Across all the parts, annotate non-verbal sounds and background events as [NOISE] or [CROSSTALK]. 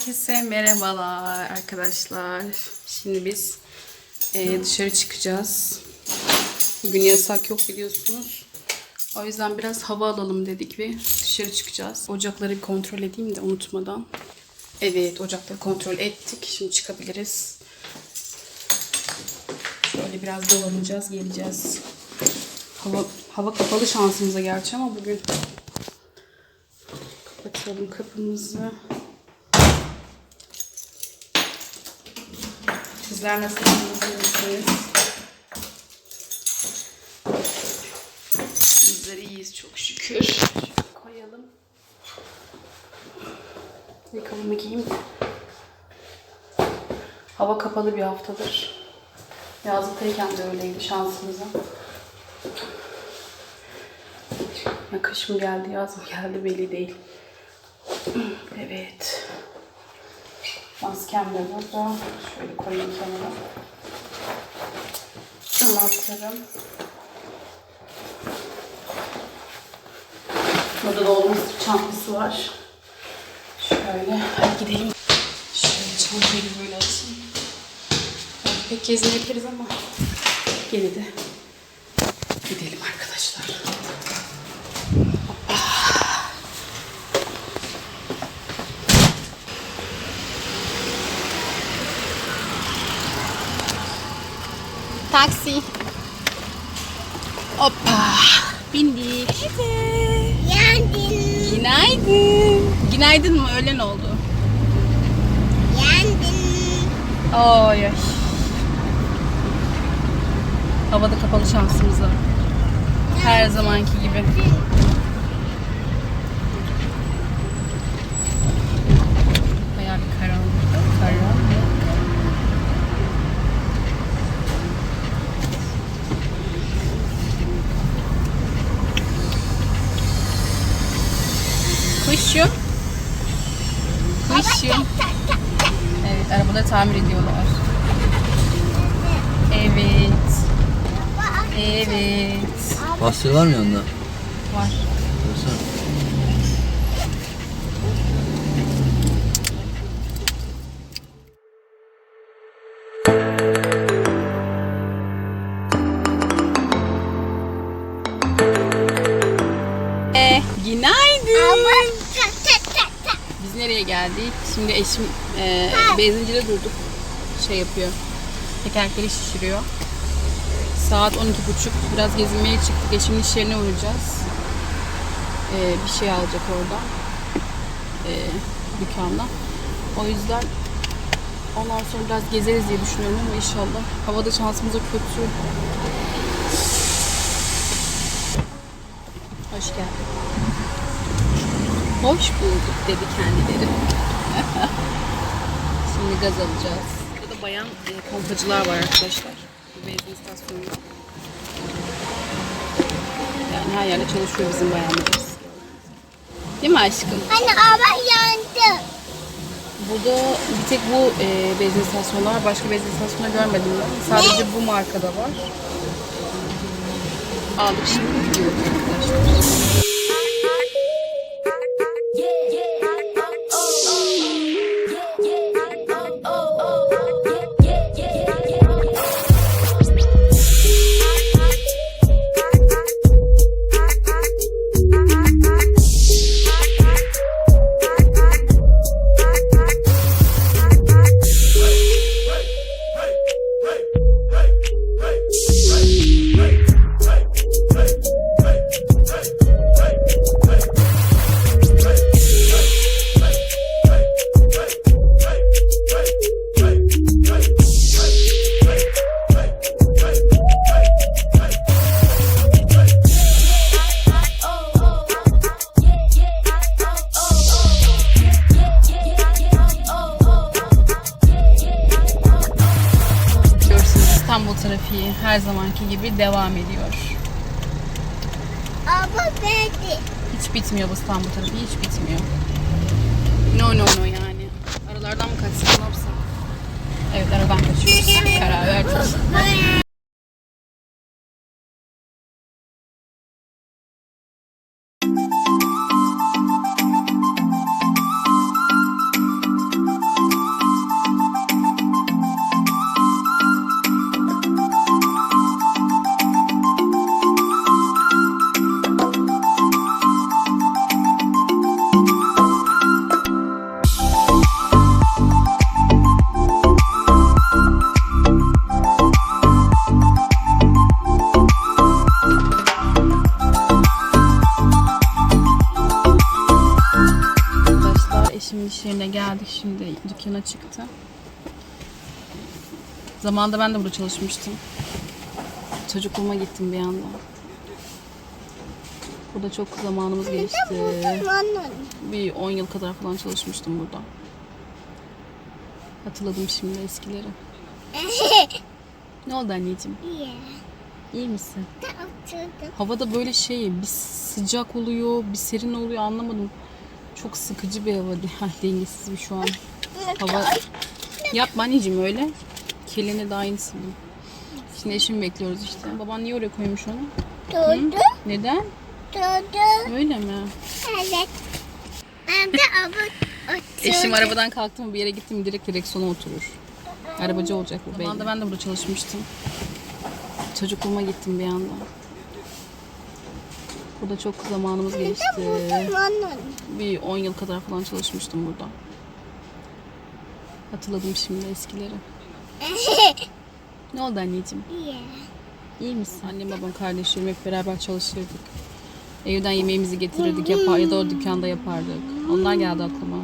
Herkese merhabalar arkadaşlar. Şimdi biz e, dışarı çıkacağız. Bugün yasak yok biliyorsunuz. O yüzden biraz hava alalım dedik ve dışarı çıkacağız. Ocakları kontrol edeyim de unutmadan. Evet ocakları kontrol ettik. Şimdi çıkabiliriz. Şöyle biraz dolanacağız, geleceğiz. Hava, hava kapalı şansımıza gerçi ama bugün kapatalım kapımızı. Sizler nasılsınız? İyisiniz? Bizler iyiyiz çok şükür. Şöyle koyalım. Yakalımı giyeyim. Hava kapalı bir haftadır. Yazlıktayken de öyleydi şansımıza. Ya kış mı geldi, yaz mı geldi belli değil. Evet. Maskem de burada. Şöyle koyayım kenara. Anahtarım. Burada da olmuş çantası var. Şöyle hadi gidelim. Şöyle çantayı böyle açayım. Pek gezmeyebiliriz ama gene de gidelim arkadaşlar. Taksi. Hoppa. Bindik. Yandın, Günaydın. Günaydın mı? Öğlen oldu. yandın. Ay ay. Havada kapalı şansımıza. Her zamanki gibi. Kuşum. Kuşum. Evet, arabaları tamir ediyorlar. Evet. Evet. Pastır var mı yanında? Var. Şimdi eşim e, benzincide durduk. Şey yapıyor. Tekerlekleri şişiriyor. Saat 12.30. Biraz gezinmeye çıktık. Eşimin iş yerine uğrayacağız. E, bir şey alacak orada. E, dükkanda. O yüzden ondan sonra biraz gezeriz diye düşünüyorum ama inşallah. Havada şansımıza kötü. Hoş geldin. Hoş bulduk dedi kendileri. Şimdi gaz alacağız. Burada bayan e, pompacılar var arkadaşlar. Bu benzin istasyonunda. Yani her yerde çalışıyor bizim bayanlarımız. Değil mi aşkım? Anne araba yandı. Burada bir tek bu e, benzin istasyonu var. Başka benzin istasyonu görmedim ben. Sadece bu markada var. Aldık şimdi gidiyoruz arkadaşlar. İstanbul trafiği her zamanki gibi devam ediyor. Araba verdi. Hiç bitmiyor bu İstanbul trafiği, hiç bitmiyor. No no no yani. Aralardan mı kaçsak, ne yapsak? Evet, aradan kaçıyoruz. Karar verdik. Çıktı. Zamanında ben de burada çalışmıştım. Çocukluğuma gittim bir anda. Burada çok zamanımız geçti. Bir 10 yıl kadar falan çalışmıştım burada. Hatırladım şimdi eskileri. [LAUGHS] Ne oldu anneciğim? İyi. İyi misin? Havada böyle şey bir sıcak oluyor, bir serin oluyor anlamadım. Çok sıkıcı bir hava. [LAUGHS] Dengesiz bir şu an. Hava yapma anneciğim öyle. Kelini de aynısı. bu. Şimdi eşimi bekliyoruz işte. Baban niye oraya koymuş onu? Durdu. Neden? Durdu. Öyle mi? Evet. Ben de abut. Eşim arabadan kalktı mı bir yere gittim direkt direksiyona oturur. Arabacı olacak bu Zamanında ben de burada çalışmıştım. Çocukluğuma gittim bir anda. Burada çok zamanımız geçti. Bir 10 yıl kadar falan çalışmıştım burada. Hatırladım şimdi eskileri. [LAUGHS] Ne oldu anneciğim? İyi. İyi misin? Annem babam kardeşlerim hep beraber çalışırdık. Evden yemeğimizi getirirdik yapar ya da o dükkanda yapardık. Onlar geldi aklıma.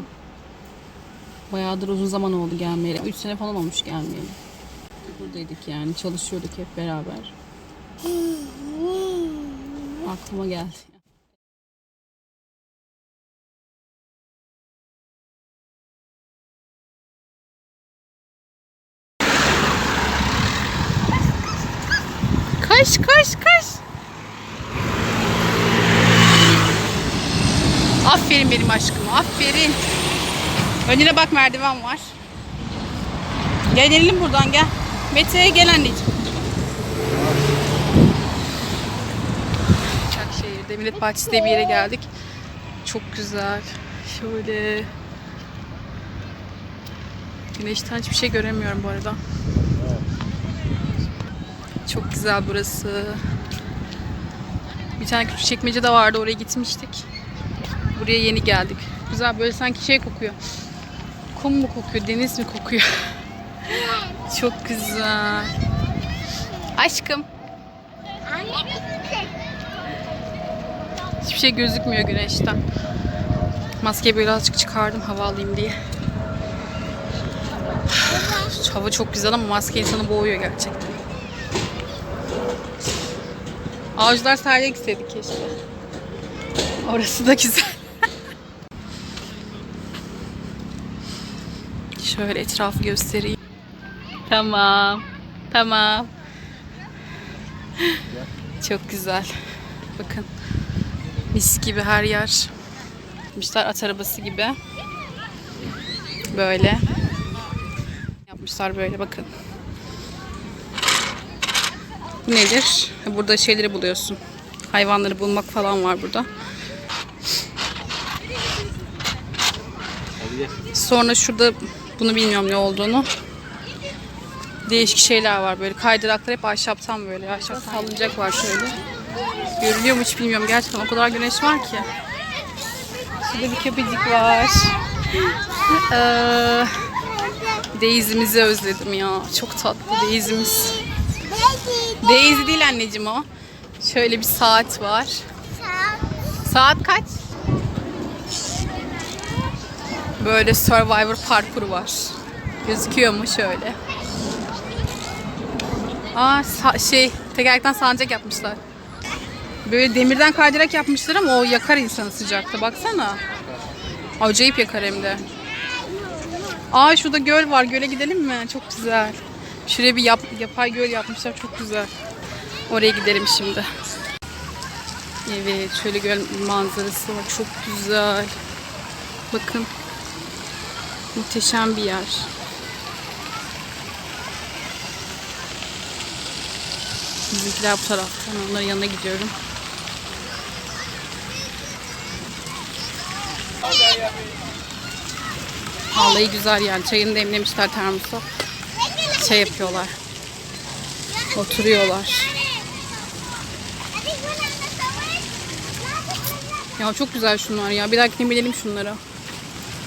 Bayağıdır uzun zaman oldu gelmeyeli. 3 sene falan olmuş gelmeyeli. Buradaydık yani çalışıyorduk hep beraber. [LAUGHS] Aklıma geldi. Kaş kaş kaş. Aferin benim aşkım. Aferin. Önüne bak merdiven var. Gel inelim buradan gel. Mete'ye gel anneciğim. Başakşehir'de Millet Bahçesi diye bir yere geldik. Çok güzel. Şöyle. Güneşten hiçbir şey göremiyorum bu arada. Çok güzel burası. Bir tane küçük çekmece de vardı oraya gitmiştik. Buraya yeni geldik. Güzel böyle sanki şey kokuyor. Kum mu kokuyor, deniz mi kokuyor? [LAUGHS] Çok güzel. Aşkım. Hiçbir şey gözükmüyor güneşten. Maskeyi birazcık çıkardım hava alayım diye. [SIGHS] Hava çok güzel ama maske insanı boğuyor gerçekten. Avcılar sahile gitseydik keşke. Orası da güzel. Şöyle etrafı göstereyim. Tamam. Tamam. Çok güzel. Bakın. Mis gibi her yer. Yapmışlar at arabası gibi. Böyle. Yapmışlar böyle bakın. Bu nedir? Burada şeyleri buluyorsun. Hayvanları bulmak falan var burada. Sonra şurada bunu bilmiyorum ne olduğunu. Değişik şeyler var böyle. Kaydıraklar hep ahşaptan böyle. Ahşap sallanacak var şöyle. Görünüyor mu hiç bilmiyorum. Gerçekten o kadar güneş var ki. Şurada bir köpecik var. Ee, Daisy'mizi özledim ya. Çok tatlı Daisy'miz. Daisy değil anneciğim o. Şöyle bir saat var. Saat kaç? Böyle Survivor parkuru var. Gözüküyor mu şöyle? Aa şey tekerlekten sancak yapmışlar. Böyle demirden kaydırak yapmışlar ama o yakar insanı sıcakta. Baksana. Acayip yakar hem de. Aa şurada göl var. Göle gidelim mi? Çok güzel. Şuraya bir yap, yapay göl yapmışlar. Çok güzel. Oraya gidelim şimdi. Evet, şöyle göl manzarası var. Çok güzel. Bakın. Muhteşem bir yer. Bizimkiler bu taraftan. Onların yanına gidiyorum. Vallahi güzel yani. Çayını demlemişler termosa. Şey yapıyorlar. Oturuyorlar. Ya çok güzel şunlar ya. Bir dahakine binelim şunlara.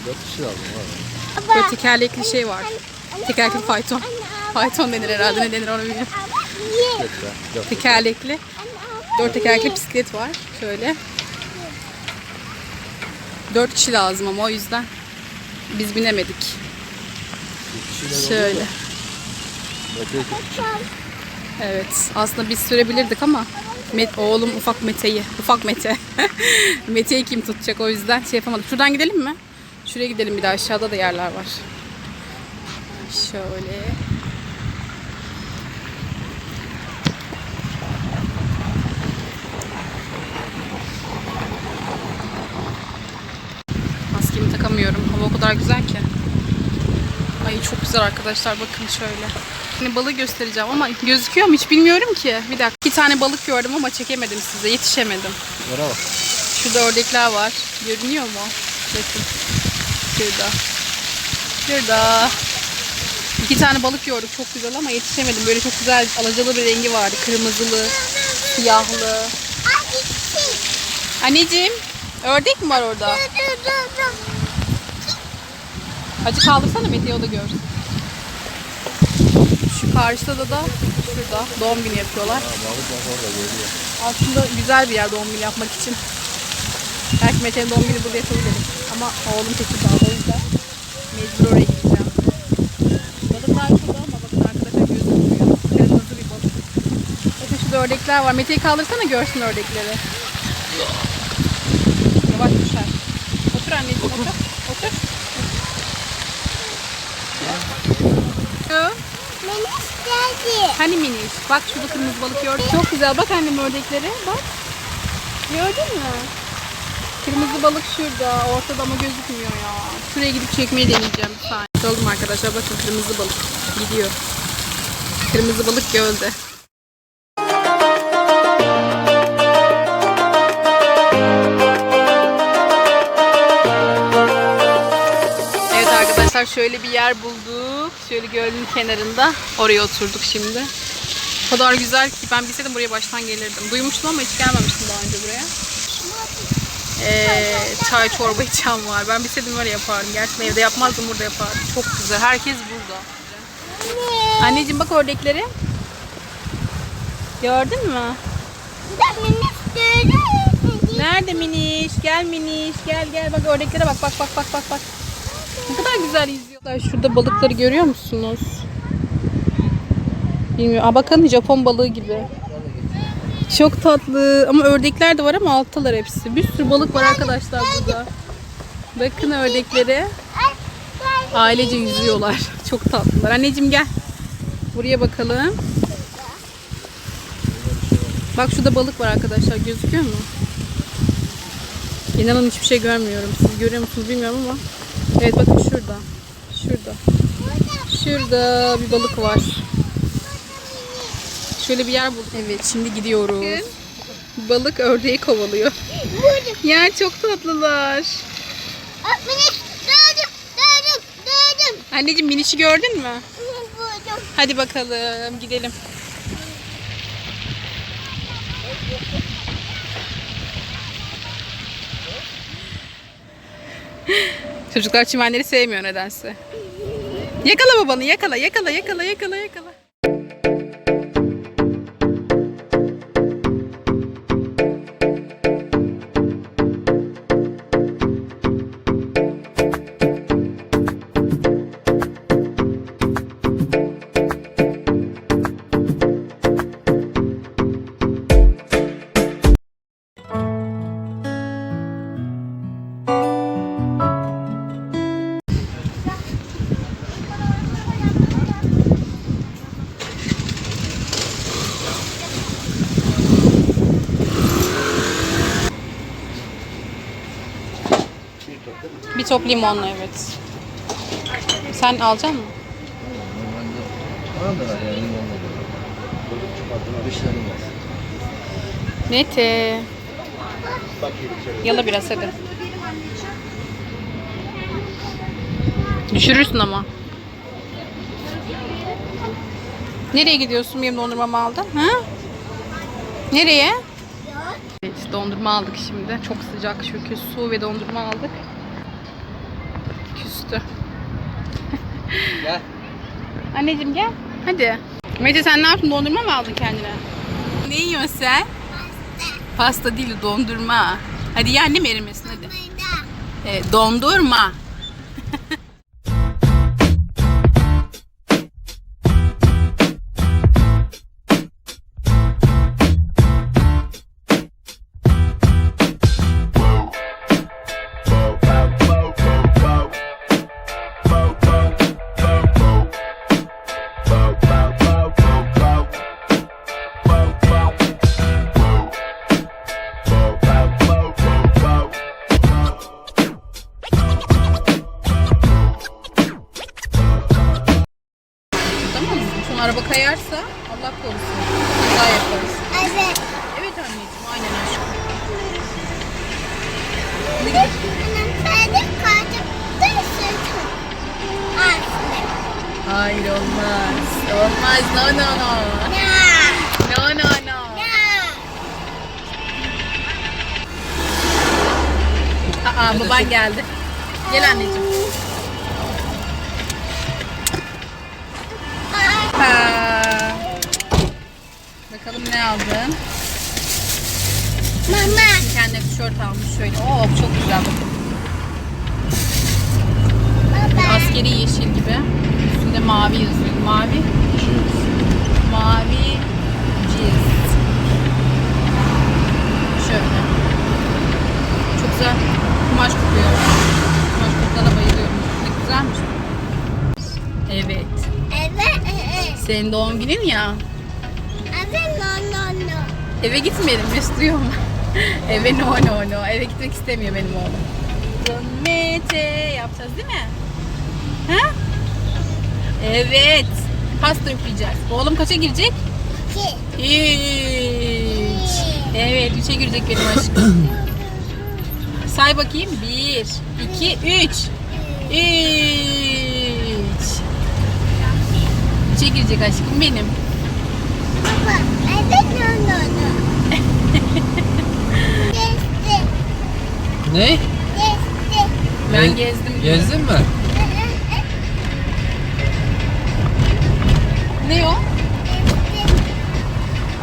Dört kişi lazım var. Böyle tekerlekli şey var. Tekerlekli fayton. Fayton denir herhalde. Ne denir onu bilmiyorum. Tekerlekli. Dört tekerlekli bisiklet var. Şöyle. Dört kişi lazım ama o yüzden. biz binemedik. Şöyle. oldu da, Mete iki kişi. Evet. Aslında biz sürebilirdik ama Met, oğlum ufak Mete'yi. Ufak Mete. [LAUGHS] Mete'yi kim tutacak o yüzden şey yapamadık. Şuradan gidelim mi? Şuraya gidelim bir de aşağıda da yerler var. Şöyle. Maskemi takamıyorum. Hava o kadar güzel ki. Ay çok güzel arkadaşlar bakın şöyle. Şimdi balığı göstereceğim ama gözüküyor mu hiç bilmiyorum ki. Bir dakika. İki tane balık gördüm ama çekemedim size. Yetişemedim. Bak. Şurada ördekler var. Görünüyor mu? Bakın. Şurada. Şurada. İki tane balık gördük. Çok güzel ama yetişemedim. Böyle çok güzel alacalı bir rengi vardı. Kırmızılı, siyahlı. Anneciğim, ördek mi var orada? Hacı kaldırsana Mete'yi o da görsün. Karşıda da da şurada doğum günü yapıyorlar. Aslında güzel bir yer doğum günü yapmak için. Belki Mete'nin doğum günü burada yapabiliriz. Ama oğlum Tekirdağ'da o yüzden mecbur oraya gideceğim. Balıklar şurada ama bakın arkadaşlar gözükmüyor. Kırmızı bir balık. Bakın şurada ördekler var. Mete'yi kaldırsana görsün ördekleri. Yavaş düşer. Otur anneciğim otur. Otur. Şu. Melis geldi. Hani miniş? Bak şurada kırmızı balık gördüm. Çok güzel. Bak annem ördekleri. Bak. Gördün mü? Kırmızı balık şurada. Ortada ama gözükmüyor ya. Şuraya gidip çekmeyi deneyeceğim bir saniye. Oldum arkadaşlar. Bakın kırmızı balık. Gidiyor. Kırmızı balık gölde. Evet arkadaşlar şöyle bir yer bulduk. Şöyle gölün kenarında. Oraya oturduk şimdi. O kadar güzel ki ben bilseydim buraya baştan gelirdim. Duymuştum ama hiç gelmemiştim daha önce buraya. Ee, çay çorba içen var. Ben bilseydim öyle yapardım. Gerçekten evde yapmazdım burada yapardım. Çok güzel. Herkes burada. Anneciğim bak ördeklere. Gördün mü? Nerede miniş? Gel miniş. Gel gel bak ördeklere bak bak bak bak bak bak. Ne kadar güzel izliyorlar. Şurada balıkları görüyor musunuz? Bilmiyorum. Aa, bakın Japon balığı gibi. Çok tatlı. Ama ördekler de var ama alttalar hepsi. Bir sürü balık var arkadaşlar burada. Bakın ördeklere. Ailece yüzüyorlar. [LAUGHS] Çok tatlılar. Anneciğim gel. Buraya bakalım. Bak şurada balık var arkadaşlar. Gözüküyor mu? İnanın hiçbir şey görmüyorum. Siz görüyor musunuz bilmiyorum ama. Evet bakın şurada. Şurada. Şurada bir balık var. Şöyle bir yer bulduk. Evet şimdi gidiyoruz. Balık ördeği kovalıyor. Buldum. Ya çok tatlılar. Anneciğim minişi gördün mü? Hadi bakalım gidelim. Çocuklar çimenleri sevmiyor nedense. Yakala babanı yakala yakala yakala yakala yakala. Bir top limonlu evet. Sen alacak mısın? Bana da. Mete. Yala biraz hadi. Düşürürsün ama. Nereye gidiyorsun? Benim dondurmamı aldın. Ha? Nereye? Dondurma aldık şimdi. Çok sıcak çünkü su ve dondurma aldık. Küstü. Gel. Anneciğim gel. Hadi. Mete sen ne yaptın? Dondurma mı aldın kendine? Ne yiyorsun sen? Pasta değil dondurma. Hadi ye annem erimesin hadi. Burada. Evet, dondurma. Aa baban geldi. Gel anneciğim. Aa. Bakalım ne aldın? Mama. Kendine tişört almış şöyle. Oo çok güzel bakın. Askeri yeşil gibi. Üstünde mavi yazıyor. Mavi. Mavi cilt. Şöyle. Çok güzel. Kumaş kokuna bayılıyorum. Ne güzelmiş. Evet. Evet. evet. Senin doğum günün ya. Evet. No no no. Eve gitmeyelim mu? [LAUGHS] Eve no no no. Eve gitmek istemiyor benim oğlum. Mete yapacağız değil mi? Ha? Evet. Pasta üfleyeceğiz. Oğlum kaça girecek? İki. Üç. Evet, üçe girecek benim aşkım. [CLEARS THROAT] Say bakayım. Bir, iki, üç. Üç. Üçe girecek aşkım benim. Baba. Evet. No. Geçti. Ne? Geçti. Ben Ge- gezdim. Gezdin mi? Ne o? Geçti.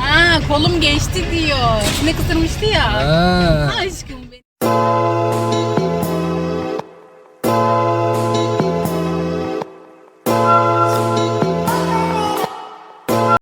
Ha kolum geçti diyor. Ne kısırmıştı ya. Ha. Aşkım